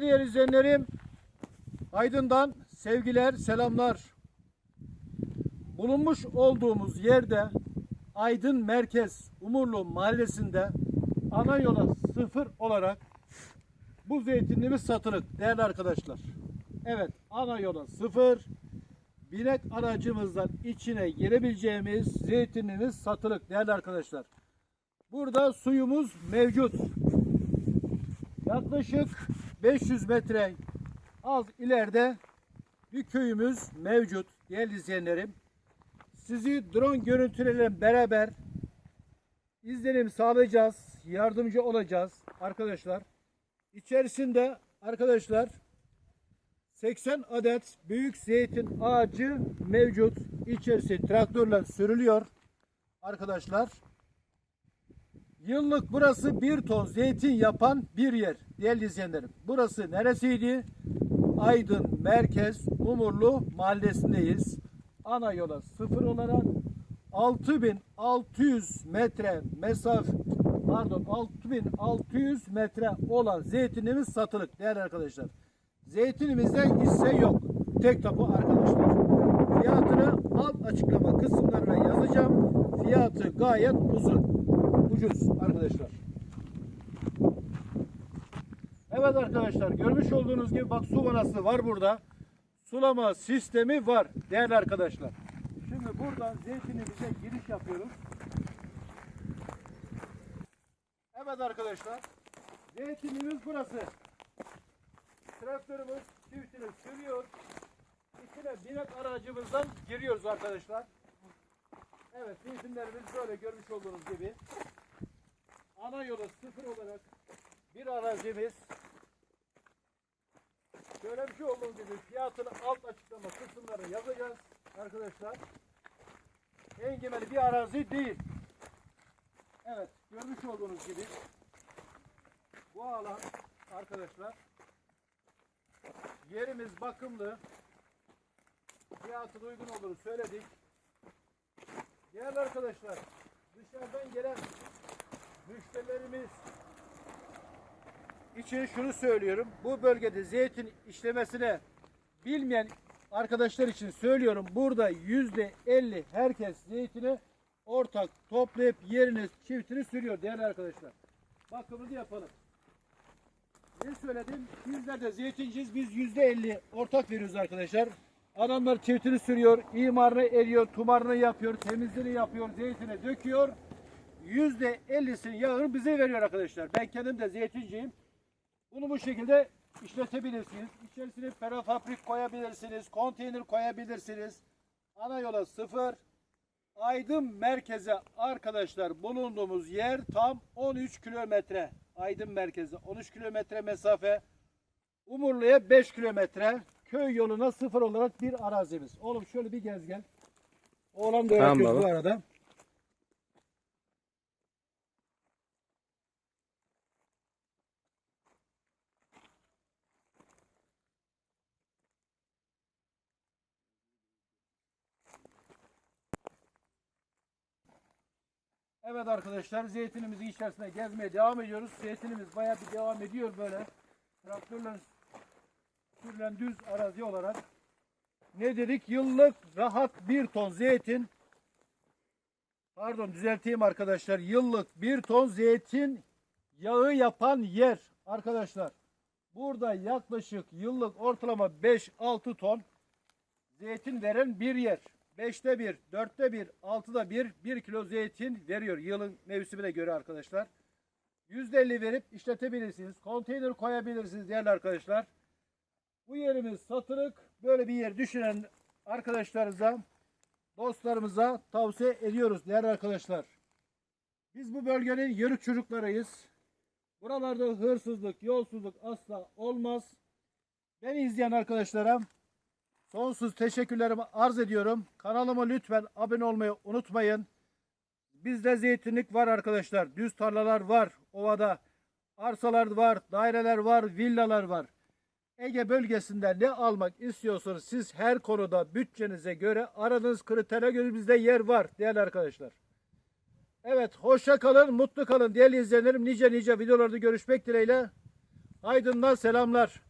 Değerli izleyenlerim, Aydın'dan sevgiler, selamlar. Bulunmuş olduğumuz yerde Aydın Merkez Umurlu Mahallesi'nde ana yola sıfır olarak bu zeytinliğimiz satılık değerli arkadaşlar. Evet ana yola sıfır binek aracımızdan içine girebileceğimiz zeytinliğimiz satılık değerli arkadaşlar. Burada suyumuz mevcut. Yaklaşık 500 metre az ileride bir köyümüz mevcut değerli izleyenlerim. Sizi drone görüntülerle beraber izlenim sağlayacağız, yardımcı olacağız arkadaşlar. İçerisinde arkadaşlar 80 adet büyük zeytin ağacı mevcut. İçerisi traktörle sürülüyor arkadaşlar. Yıllık burası bir ton zeytin yapan bir yer değerli izleyenlerim. Burası neresiydi? Aydın Merkez Umurlu Mahallesi'ndeyiz. Ana yola sıfır olarak 6600 metre mesafe pardon 6600 metre olan zeytinimiz satılık değerli arkadaşlar. Zeytinimizde hisse yok. Tek tapu arkadaşlar. Fiyatını alt açıklama kısımlarına yazacağım. Fiyatı gayet uzun. Ucuz arkadaşlar. Evet arkadaşlar görmüş olduğunuz gibi bak su vanası var burada. Sulama sistemi var değerli arkadaşlar. Şimdi buradan zeytinimize giriş yapıyoruz. Evet arkadaşlar. Zeytinimiz burası. Traktörümüz çiftini sürüyor. İçine binek aracımızdan giriyoruz arkadaşlar. Evet zeytinlerimiz böyle görmüş olduğunuz gibi. Ana yolu sıfır olarak bir arazimiz. Söylemiş olduğum gibi fiyatını alt açıklama kısımlarına yazacağız arkadaşlar. Engemeli bir arazi değil. Evet görmüş olduğunuz gibi bu alan arkadaşlar yerimiz bakımlı fiyatı uygun olduğunu söyledik. Değerli arkadaşlar dışarıdan gelen müşterilerimiz için şunu söylüyorum. Bu bölgede zeytin işlemesine bilmeyen arkadaşlar için söylüyorum. Burada yüzde elli herkes zeytini ortak toplayıp yerine çiftini sürüyor değerli arkadaşlar. Bakımını yapalım. Ne söyledim? Bizler de zeytinciyiz. Biz yüzde elli ortak veriyoruz arkadaşlar. Adamlar çiftini sürüyor, imarını eriyor, tumarını yapıyor, temizliğini yapıyor, zeytini döküyor. Yüzde ellisini yağını bize veriyor arkadaşlar. Ben kendim de zeytinciyim. Bunu bu şekilde işletebilirsiniz. İçerisine prefabrik koyabilirsiniz, konteyner koyabilirsiniz. Ana yola sıfır. Aydın merkeze arkadaşlar bulunduğumuz yer tam 13 kilometre. Aydın merkeze 13 kilometre mesafe. Umurlu'ya 5 kilometre. Köy yoluna sıfır olarak bir arazimiz. Oğlum şöyle bir gez gel. Oğlan da Tamam öğretiyor bu baba. arada. Evet arkadaşlar zeytinimizin içerisine gezmeye devam ediyoruz. Zeytinimiz bayağı bir devam ediyor böyle. Traktörle sürülen düz arazi olarak. Ne dedik? Yıllık rahat bir ton zeytin. Pardon düzelteyim arkadaşlar. Yıllık bir ton zeytin yağı yapan yer arkadaşlar. Burada yaklaşık yıllık ortalama 5-6 ton zeytin veren bir yer. 5'te 1, 4'te 1, 6'da 1, 1 kilo zeytin veriyor yılın mevsimine göre arkadaşlar. %50 verip işletebilirsiniz. Konteyner koyabilirsiniz değerli arkadaşlar. Bu yerimiz satılık. Böyle bir yer düşünen arkadaşlarımıza, dostlarımıza tavsiye ediyoruz değerli arkadaşlar. Biz bu bölgenin yörük çocuklarıyız. Buralarda hırsızlık, yolsuzluk asla olmaz. Beni izleyen arkadaşlara Sonsuz teşekkürlerimi arz ediyorum. Kanalıma lütfen abone olmayı unutmayın. Bizde zeytinlik var arkadaşlar. Düz tarlalar var ovada. Arsalar var, daireler var, villalar var. Ege bölgesinde ne almak istiyorsanız siz her konuda bütçenize göre aradığınız kritere göre bizde yer var değerli arkadaşlar. Evet hoşça kalın, mutlu kalın değerli izleyenlerim. Nice nice videolarda görüşmek dileğiyle. Aydın'dan selamlar.